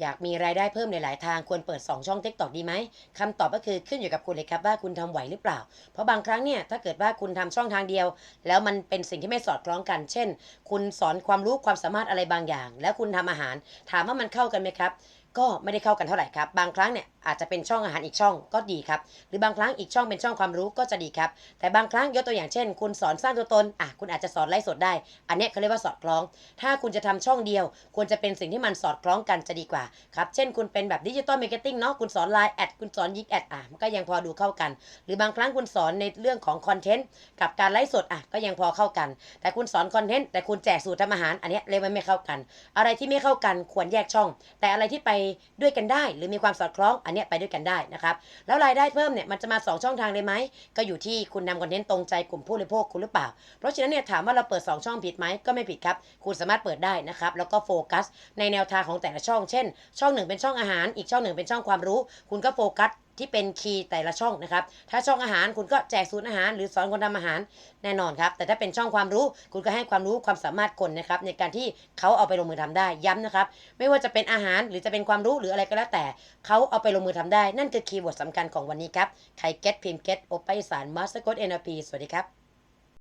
อยากมีรายได้เพิ่มในหลายทางควรเปิด 2 ช่อง TikTok ดีไหมคำตอบก็คือขึ้นอยู่กับคุณเลยครับว่าคุณทำไหวหรือเปล่า เพราะบางครั้งเนี่ยถ้าเกิดว่าคุณทำช่องทางเดียว แล้วมันเป็นสิ่งที่ไม่สอดคล้องกัน เช่น คุณสอนความรู้ความสามารถอะไรบางอย่าง แล้วคุณทำอาหาร ถามว่ามันเข้ากันไหมครับ ก็ไม่ได้เข้ากันเท่าไหร่ครับ บางครั้งเนี่ยอาจจะเป็นช่องอาหารอีกช่องก็ดีครับ หรือบางครั้งอีกช่องเป็นช่องความรู้ก็จะดีครับ แต่บางครั้งยกตัวอย่างเช่น คุณสอนสร้างตัวตนอะคุณอาจจะสอนไลฟ์สดได้ อันเนี้ยเขาเรียกว่าสอดคล้อง ถ้าคุณจะทำช่องเดียว ควรจะเป็นสิ่งที่มันสอดคล้องกันจะดีกว่าครับ เช่นคุณเป็นแบบดิจิตอลมาร์เก็ตติ้งเนาะ คุณสอนไลน์แอด คุณสอนยิงแอดอะมันก็ยังพอดูเข้ากัน หรือบางครั้งคุณสอนในเรื่องของคอนเทนต์กับการไลฟ์สดอะก็ยังพอเข้ากัน แต่คุณสอนคอนเทนต์แต่คุณแจกสูตรทำอาหาร อันนี้เลยมันไม่เข้ากัน อะไรที่ไม่เข้ากันควรแยกช่อง แต่อะไรที่ไปด้วยกันได้ หรือมีความสอดคล้องอันนี้ไปด้วยกันได้นะครับแล้วรายได้เพิ่มเนี่ยมันจะมา 2 ช่องทางเลยไหมก็อยู่ที่คุณนำคอนเทนต์ตรงใจกลุ่มผู้บริโภคคุณหรือเปล่า เพราะฉะนั้นเนี่ยถามว่าเราเปิด 2 ช่องผิดไหมก็ไม่ผิดครับ คุณสามารถเปิดได้นะครับแล้วก็โฟกัสในแนวทางของแต่ละช่อง เช่น ช่องหนึ่งเป็นช่องอาหาร อีกช่องหนึ่งเป็นช่องความรู้ คุณก็โฟกัสที่เป็นคีย์แต่ละช่องนะครับ ถ้าช่องอาหารคุณก็แจกสูตรอาหาร หรือสอนคนทำอาหารแน่นอนครับ แต่ถ้าเป็นช่องความรู้คุณก็ให้ความรู้ความสามารถคนนะครับ ในการที่เขาเอาไปลงมือทำได้ย้ำนะครับ ไม่ว่าจะเป็นอาหารหรือจะเป็นความรู้หรืออะไรก็แล้วแต่เขาเอาไปลงมือทำได้ นั่นคือคีย์เวิร์ดสำคัญของวันนี้ครับใครเก็ตพิมพ์เก็ตโอไปสารมาสเตอร์โกดเอ็นพีสวัสดีครับ